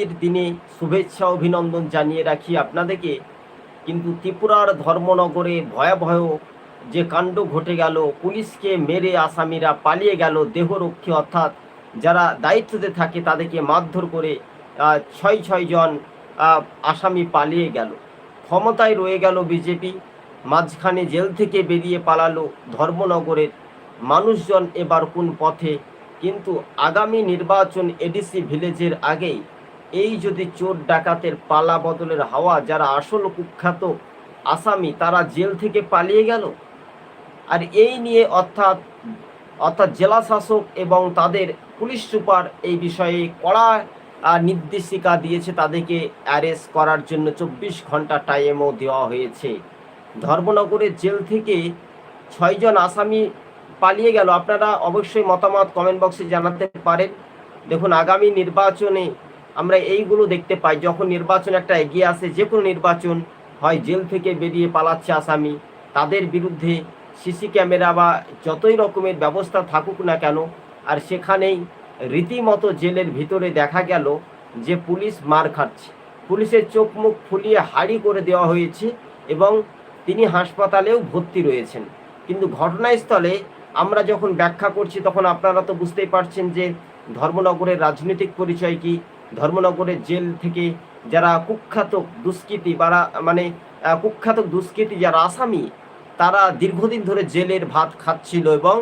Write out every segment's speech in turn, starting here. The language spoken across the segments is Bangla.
এর দিনে শুভেচ্ছা, অভিনন্দন জানিয়ে রাখি আপনাদেরকে। কিন্তু ত্রিপুরার ধর্মনগরে ভয়াবহ যে কাণ্ড ঘটে গেল, পুলিশকে মেরে আসামিরা পালিয়ে গেল দেহরক্ষী, অর্থাৎ যারা দায়িত্বতে থাকে তাদেরকে মারধর করে ছয় ছয় জন আসামি পালিয়ে গেল। ক্ষমতায় রয়ে গেল বিজেপি, মাঝখানে জেল থেকে বেরিয়ে পালালো ধর্মনগরের মানুষজন এবার কোন পথে। কিন্তু আগামী নির্বাচন এডিসি ভিলেজের আগেই এই যদি চোর ডাকাতের পালা বদলের হাওয়া যারা আসল কুখ্যাত আসামি, তারা জেল থেকে পালিয়ে গেল? আর এই নিয়ে অর্থাৎ অর্থাৎ জেলা শাসক এবং তাদের পুলিশ সুপার এই বিষয়ে কড়া নির্দেশিকা দিয়েছে তাদেরকে অ্যারেস্ট করার জন্য চব্বিশ ঘণ্টা টাইমও দেওয়া হয়েছে। ধর্মনগরের জেল থেকে ছয়জন আসামি পালিয়ে গেল। আপনারা অবশ্যই মতামত কমেন্ট বক্সে জানাতে পারেন। দেখুন, আগামী নির্বাচনে আমরা এইগুলো দেখতে পাই, যখন নির্বাচন একটা এগিয়ে আসে যে কোনো নির্বাচন হয়, জেল থেকে বেরিয়ে পালাচ্ছে আসামি। তাদের বিরুদ্ধে সিসি ক্যামেরা বা যতই রকমের ব্যবস্থা থাকুক না কেন, আর সেখানেই রীতিমতো জেলের ভিতরে দেখা গেল যে পুলিশ মার খাচ্ছে। পুলিশের চোখ মুখ ফুলিয়ে হাড়ি করে দেওয়া হয়েছে এবং তিনি হাসপাতালেও ভর্তি রয়েছেন। কিন্তু ঘটনাস্থলে আমরা যখন ব্যাখ্যা করছি, তখন আপনারা তো বুঝতেই পারছেন যে ধর্মনগরের রাজনৈতিক পরিচয় কি ধর্মনগরের জেল থেকে যারা কুখ্যাত দুষ্কৃতী বা মানে কুখ্যাত দুষ্কৃতী যারা আসামি, তারা দীর্ঘদিন ধরে জেলের ভাত খাচ্ছিল এবং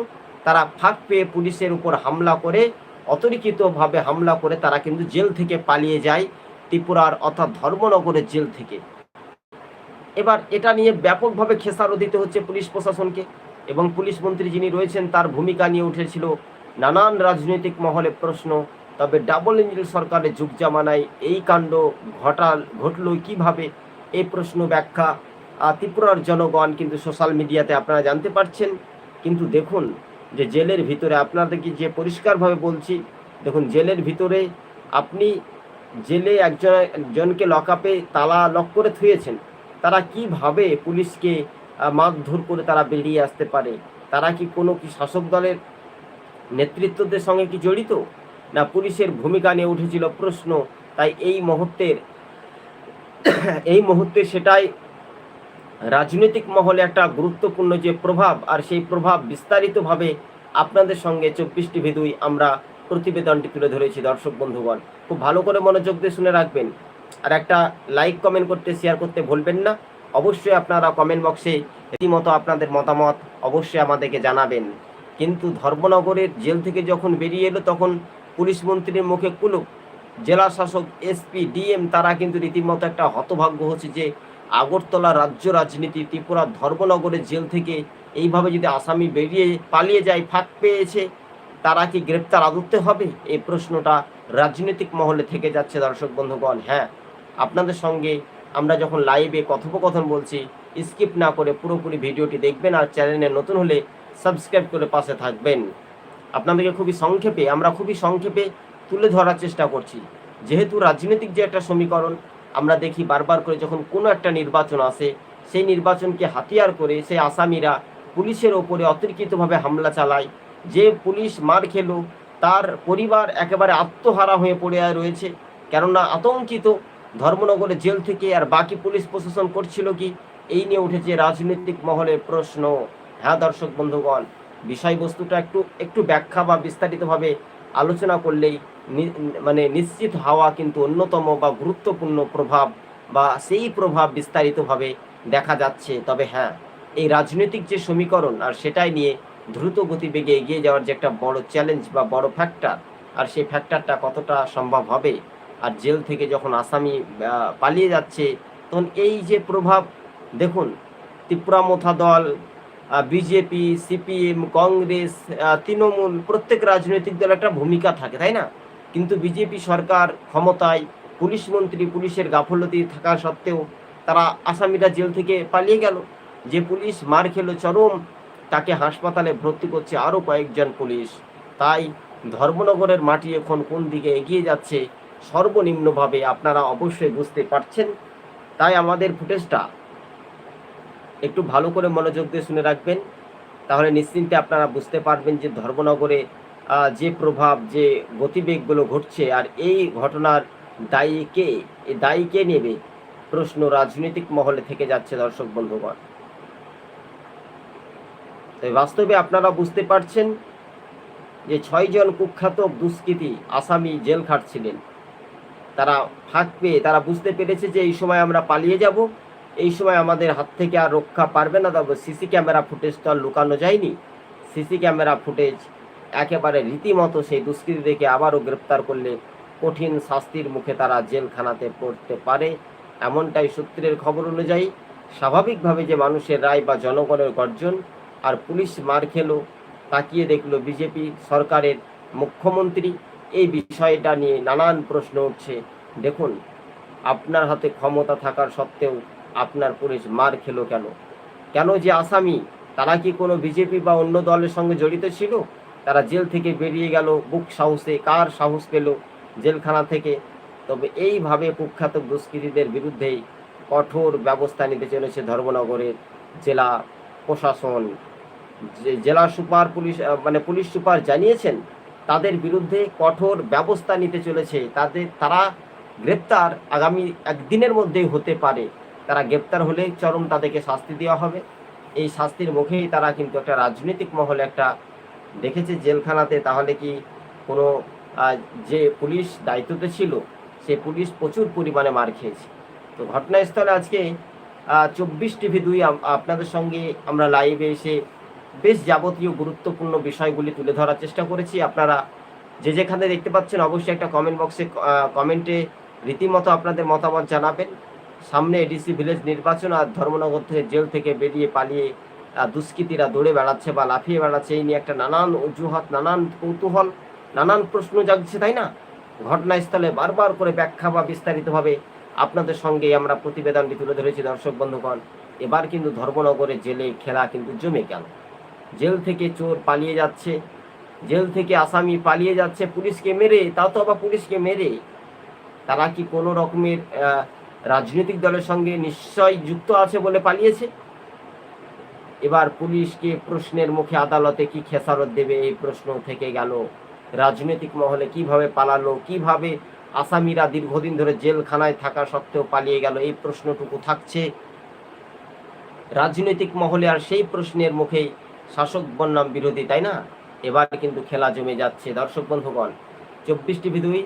তারা ফাঁক পেয়ে পুলিশের উপর হামলা করে, অতর্কিতভাবে হামলা করে তারা কিন্তু জেল থেকে পালিয়ে যায় ত্রিপুরার অর্থাৎ ধর্মনগরের জেল থেকে। এবার এটা নিয়ে ব্যাপকভাবে খেসারো দিতে হচ্ছে পুলিশ প্রশাসনকে এবং পুলিশ মন্ত্রী যিনি রয়েছেন তার ভূমিকা নিয়ে উঠেছিল নানান রাজনৈতিক মহলে প্রশ্ন তবে ডাবল ইঞ্জিন সরকারের যুগ জামানায় এই কাণ্ড ঘটাল ঘটল কীভাবে? এই প্রশ্ন ব্যাখ্যা ত্রিপুরার জনগণ কিন্তু সোশ্যাল মিডিয়াতে আপনারা জানতে পারছেন। কিন্তু দেখুন যে জেলের ভিতরে আপনাদেরকে যে পরিষ্কারভাবে বলছি, দেখুন জেলের ভিতরে আপনি জেলে একজন, একজনকে লকআপে তালা লক করে থুয়েছেন, তারা কীভাবে পুলিশকে মারধর করে তারা বেরিয়ে আসতে পারে? তারা কি কোনো কি শাসক দলের নেতৃত্বদের সঙ্গে কি জড়িত? না পুলিশের ভূমিকা নিয়ে উঠেছিল প্রশ্ন। তাই এই মুহূর্তের, এই মুহূর্তে সেটাই রাজনৈতিক মহলে একটা গুরুত্বপূর্ণ যে প্রভাব, আর সেই প্রভাব বিস্তারিতভাবে আপনাদের সঙ্গে চব্বিশ টিভি দুই আমরা প্রতিবেদনটি তুলে ধরেছি, দর্শক বন্ধুগণ। খুব ভালো করে মনোযোগ দিয়ে শুনে রাখবেন। আর একটা লাইক, কমেন্ট করতে শেয়ার করতে ভুলবেন না। অবশ্যই আপনারা কমেন্ট বক্সে রীতিমতো আপনাদের মতামত অবশ্যই আমাদেরকে জানাবেন। কিন্তু ধর্মনগরের জেল থেকে যখন বেরিয়ে এলো, তখন পুলিশ মন্ত্রীর মুখে কুলুপ জেলা শাসক এসপি ডিএম তারা কিন্তু রীতিমতো একটা হতভাগ্য হচ্ছে যে আগরতলা রাজ্য রাজনীতি ত্রিপুরা ধর্মনগরের জেল থেকে এইভাবে যদি আসামি বেরিয়ে পালিয়ে যায়, ফাঁক পেয়েছে, তারা কি গ্রেপ্তার আদতে হবে? এই প্রশ্নটা রাজনৈতিক মহলে থেকে যাচ্ছে দর্শক বন্ধুগণ। হ্যাঁ আপনাদের সঙ্গে আমরা যখন লাইভে কথোপকথন বলছি স্কিপ না করে পুরোপুরি ভিডিওটি দেখবেন আর চ্যানেলে নতুন হলে সাবস্ক্রাইব করে পাশে থাকবেন। আপনাদেরকে খুবই সংক্ষেপে, আমরা খুবই সংক্ষেপে তুলে ধরার চেষ্টা করছি। যেহেতু রাজনৈতিক যে একটা সমীকরণ, আমরা দেখি বারবার করে যখন কোনো একটা নির্বাচন আসে, সেই নির্বাচনকে হাতিয়ার করে সেই আসামিরা পুলিশের ওপরে অতিরিক্তভাবে হামলা চালায়। যে পুলিশ মার খেলো, তার পরিবার একেবারে আত্মহারা হয়ে পড়ে রয়েছে। কেননা আতঙ্কিত, ধর্মনগরের জেল থেকে আর বাকি পুলিশ প্রশাসন করছিল কি? এই নিয়ে উঠেছে রাজনৈতিক মহলে প্রশ্ন। হ্যাঁ দর্শক বন্ধুগণ বিষয়বস্তুটা একটু একটু ব্যাখ্যা বা বিস্তারিতভাবে আলোচনা করলেই মানে নিশ্চিত হওয়া কিন্তু অন্যতম বা গুরুত্বপূর্ণ প্রভাব বা সেই প্রভাব বিস্তারিতভাবে দেখা যাচ্ছে। তবে হ্যাঁ এই রাজনৈতিক যে সমীকরণ আর সেটাই নিয়ে দ্রুত গতিবেগে এগিয়ে যাওয়ার যে একটা বড় চ্যালেঞ্জ বা বড় ফ্যাক্টর আর সেই ফ্যাক্টরটা কতটা সম্ভব হবে? আর জেল থেকে যখন আসামি পালিয়ে যাচ্ছে, তখন এই যে প্রভাব, দেখুন, ত্রিপুরা মোথা দল বিজেপি, সিপিএম, কংগ্রেস তৃণমূল, প্রত্যেক রাজনৈতিক দল একটা ভূমিকা থাকে, তাই না? কিন্তু বিজেপি সরকার ক্ষমতায়, পুলিশ মন্ত্রী পুলিশের গাফলতি থাকা সত্ত্বেও তারা আসামিরা জেল থেকে পালিয়ে গেল। যে পুলিশ মার খেলো চরম, তাকে হাসপাতালে ভর্তি করছে আরও কয়েকজন পুলিশ। তাই ধর্মনগরের মাটি এখন কোন দিকে এগিয়ে যাচ্ছে, সর্বনিম্নভাবে আপনারা অবশ্যই বুঝতে পারছেন। তাই আমাদের ফুটেজটা একটু ভালো করে মনোযোগ দিয়ে শুনে রাখবেন। তাহলে নিশ্চিন্তে আপনারা বুঝতে পারবেন যে ধর্মনগরে যে প্রভাব, যে গতিবেগগুলো ঘটছে আর এই ঘটনার দায়ী কে? এ দায়ী কে নেবে? প্রশ্ন রাজনৈতিক মহলে থেকে যাচ্ছে দর্শক বন্ধুগণ। তো বাস্তবে আপনারা বুঝতে পারছেন যে ছয়জন কুখ্যাত দুষ্কৃতী আসামি জেল খাটছিলেন। তারা ফাঁক পেয়ে, তারা বুঝতে পেরেছে যে এই সময় আমরা পালিয়ে যাব। এই সময় আমাদের হাত থেকে আর রক্ষা পারবে না, তবে সিসি ক্যামেরা ফুটেজ তো আর লুকানো যায়নি। সিসি ক্যামেরা ফুটেজ একেবারে রীতিমতো সেই দুষ্কৃতীদেরকে আবারও গ্রেপ্তার করলে কঠিন শাস্তির মুখে তারা জেলখানাতে পড়তে পারে, এমনটাই সূত্রের খবর অনুযায়ী স্বাভাবিকভাবে যে মানুষের রায় বা জনগণের গর্জন আর পুলিশ মার খেলো, তাকিয়ে দেখল বিজেপি সরকারের মুখ্যমন্ত্রী, এই বিষয়টা নিয়ে নানান প্রশ্ন উঠছে। দেখুন, আপনার হাতে ক্ষমতা থাকার সত্ত্বেও আপনার পুলিশ মার খেলো কেন? কেন যে আসামি? তারা কি কোনো বিজেপি বা অন্য দলের সঙ্গে জড়িত ছিল? তারা জেল থেকে বেরিয়ে গেল, বুক সাহসে, কার সাহস পেল জেলখানা থেকে? তবে এইভাবে কুখ্যাত দুষ্কৃতীদের বিরুদ্ধেই কঠোর ব্যবস্থা নিতে চলেছে ধর্মনগরের জেলা প্রশাসন। জেলা সুপার পুলিশ মানে পুলিশ সুপার জানিয়েছেন, তাদের বিরুদ্ধে কঠোর ব্যবস্থা নিতে চলেছে। তাদের, তারা গ্রেপ্তার আগামী একদিনের মধ্যেই হতে পারে। তারা গ্রেপ্তার হলে চরম তাদেরকে শাস্তি দেওয়া হবে। এই শাস্তির মুখেই তারা কিন্তু একটা রাজনৈতিক মহলে একটা দেখেছে জেলখানাতে, তাহলে কি কোনো যে পুলিশ দায়িত্বতে ছিল, সে পুলিশ প্রচুর পরিমাণে মার খেয়েছে। তো ঘটনাস্থলে আজকে চব্বিশ টিভি দুই আপনাদের সঙ্গে আমরা লাইভে এসে বেশ যাবতীয় গুরুত্বপূর্ণ বিষয়গুলি তুলে ধরার চেষ্টা করেছি। আপনারা যে যেখানে দেখতে পাচ্ছেন, অবশ্যই একটা কমেন্ট বক্সে কমেন্টে রীতিমতো আপনাদের মতামত জানাবেন। সামনে এডিসি ভিলেজ নির্বাচন আর ধর্মনগর থেকে জেল থেকে বেরিয়ে পালিয়ে দুষ্কৃতীরা দৌড়ে বেড়াচ্ছে বা লাফিয়ে বেড়াচ্ছে। এই নিয়ে একটা নানান অজুহাত, নানান কৌতূহল, নানান প্রশ্ন জাগছে, তাই না? ঘটনাস্থলে বারবার করে ব্যাখ্যা বা বিস্তারিতভাবে আপনাদের সঙ্গে আমরা প্রতিবেদনটি তুলে ধরেছি, দর্শক বন্ধুগণ। এবার কিন্তু ধর্মনগরে জেলে খেলা কিন্তু জমে গেল। জেল থেকে চোর পালিয়ে যাচ্ছে, জেল থেকে আসামি পালিয়ে যাচ্ছে, পুলিশকে মেরে তাও তো আবার পুলিশকে মেরে। তারা কি কোনো রকমের রাজনৈতিক দলের সঙ্গে নিশ্চয় যুক্ত আছে বলে পালিয়েছে। এবার পুলিশকে প্রশ্নের মুখে আদালতে কি খেসারত দেবে এই প্রশ্ন থেকে গেল। রাজনৈতিক মহলে কীভাবে পালালো, কীভাবে আসামিরা দীর্ঘদিন ধরে জেলখানায় থাকা সত্ত্বেও পালিয়ে গেল, এই প্রশ্নটুকু থাকছে। রাজনৈতিক মহলে আর সেই প্রশ্নের মুখেই শাসক বন্যাম বিরোধী, তাই না? এবার কিন্তু খেলা জমে যাচ্ছে। দর্শক বন্ধুগণ, চব্বিশ টিভি দুই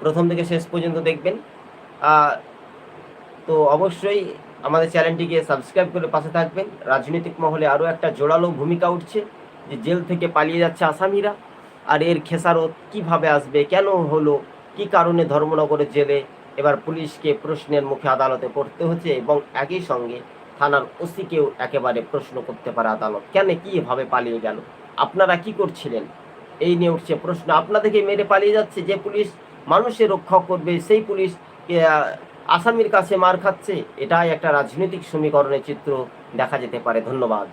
প্রথম থেকে শেষ পর্যন্ত দেখবেন। তো অবশ্যই আমাদের চ্যানেলটিকে সাবস্ক্রাইব করে পাশে থাকবেন। রাজনৈতিক মহলে আরও একটা জোরালো ভূমিকা উঠছে যে জেল থেকে পালিয়ে যাচ্ছে আসামিরা। আর এর খেসারত কীভাবে আসবে, কেন হলো, কি কারণে ধর্মনগরের জেলে এবার পুলিশকে প্রশ্নের মুখে আদালতে পড়তে হচ্ছে এবং একই সঙ্গে থানার ওসিকেও একেবারে প্রশ্ন করতে পারে আদালত। কেন কীভাবে পালিয়ে গেল? আপনারা কি করছিলেন? এই নিয়ে উঠছে প্রশ্ন। আপনাদেরকে মেরে পালিয়ে যাচ্ছে যে পুলিশ, মানুষের রক্ষা করবে সেই পুলিশ আসামির কাছে মার খাচ্ছে এটাই একটা রাজনৈতিক সমীকরণের চিত্র দেখা যেতে পারে। ধন্যবাদ।